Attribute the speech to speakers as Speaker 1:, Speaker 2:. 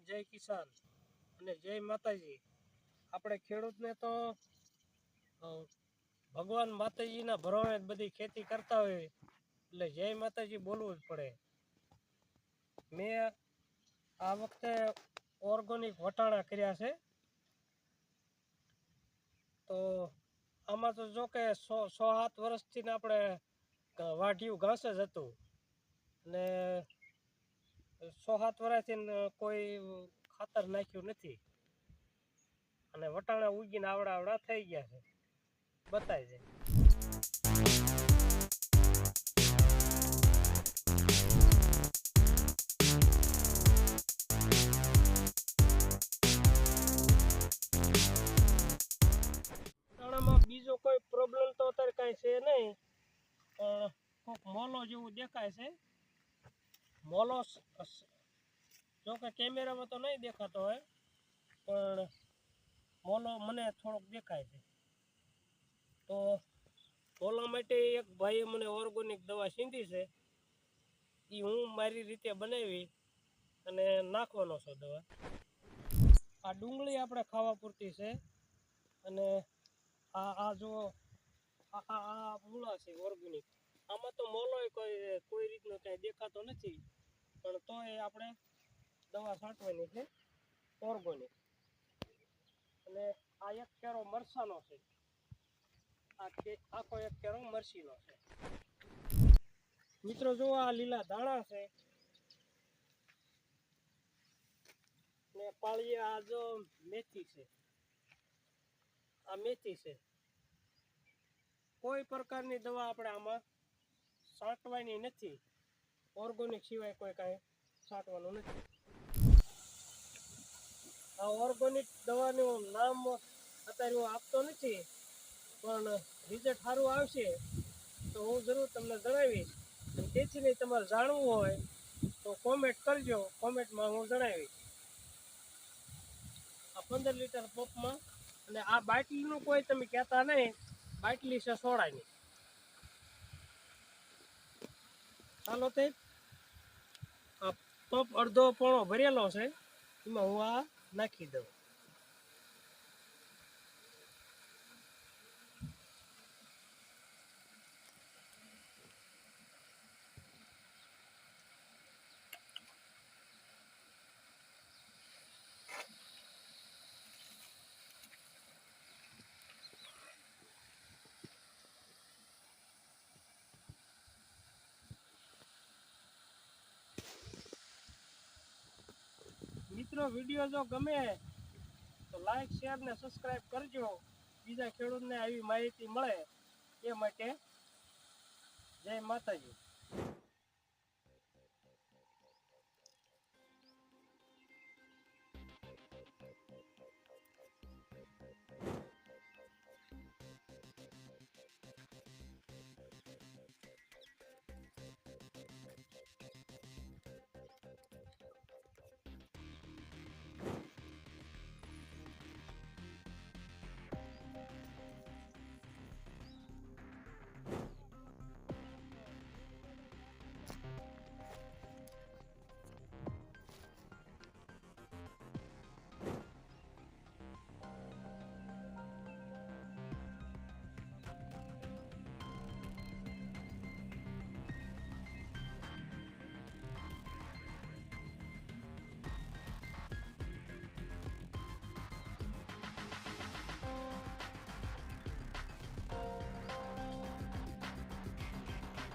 Speaker 1: કિસાન અને જય માતાજી. આપણે ખેડૂતને તો ભગવાન માતાજીના ભરોણે બધી ખેતી કરતા હોય, એટલે જય માતાજી બોલવું જ પડે. મેં આ વખતે ઓર્ગોનિક વટાણા કર્યા છે. તો આમાં તો જો કે સો સો સાત વર્ષથી આપણે વાઢિયું ઘાસ જ હતું. ને સો સાત વર્ષથી કોઈ ખાતર નાખ્યું નથી. અને વટાણા ઉગીને આવડા આવડા થઈ ગયા છે. બતાય છે. બીજો કોઈ પ્રોબ્લેમ તો અત્યારે કાંઈ છે નહીં. પણ કોઈક મોલો જેવું દેખાય છે. મોલો સ- સ- જો કે કેમેરામાં તો નહીં દેખાતો હોય, પણ મોલો મને થોડોક દેખાય છે. તો મોલા માટે એક ભાઈએ મને ઓર્ગોનિક દવા સીંધી છે. એ હું મારી રીતે બનાવી અને નાખવાનો છું દવા. આ ડુંગળી આપણે ખાવા પૂરતી છે અને આ આ જો આ આ મૂળા છે ઓર્ગેનિક. આમાં તો મોલોય કાંઈ દેખાતો નથી. પણ તોય આપણે દવા છાંટવાની છે, ઓર્ગોનિક. અને આ એક કેરો મરસાનો છે. આખો એક કેરો મરસીનો છે. મિત્રો, જો આ લીલા ધાણા છે, ને પાળીએ આ જો મેથી છે. આ મેથી છે. કોઈ પ્રકારની દવા આપણે આમાં છાંટવાની નથી. ઓર્ગોનિક સિવાય કોઈ કાંઈ છાંટવાનું નથી. આ ઓર્ગોનિક દવાનું નામ અત્યારે હું આપતો નથી, પણ રિઝલ્ટ સારું આવશે તો હું જરૂર તમને જણાવીશ. તેથી નહીં તમારે જાણવું હોય તો કોમેન્ટ કરજો. કોમેન્ટમાં હું જણાવીશ. આ પંદર લીટર પંપમાં અને આ બાટલીનું કોઈ તમે કહેતા નહીં, બાટલી છે સોડાની ચાલો તે. આ પંપ અડધો પોણો ભરેલો છે. એમાં હું આ નાખી દઉં. મિત્રો વીડિયો જો ગમે તો લાઈક શેર ને સબસ્ક્રાઈબ કરજો. બીજા ખેડૂતને આવી માહિતી મળે એ માટે જય માતાજી.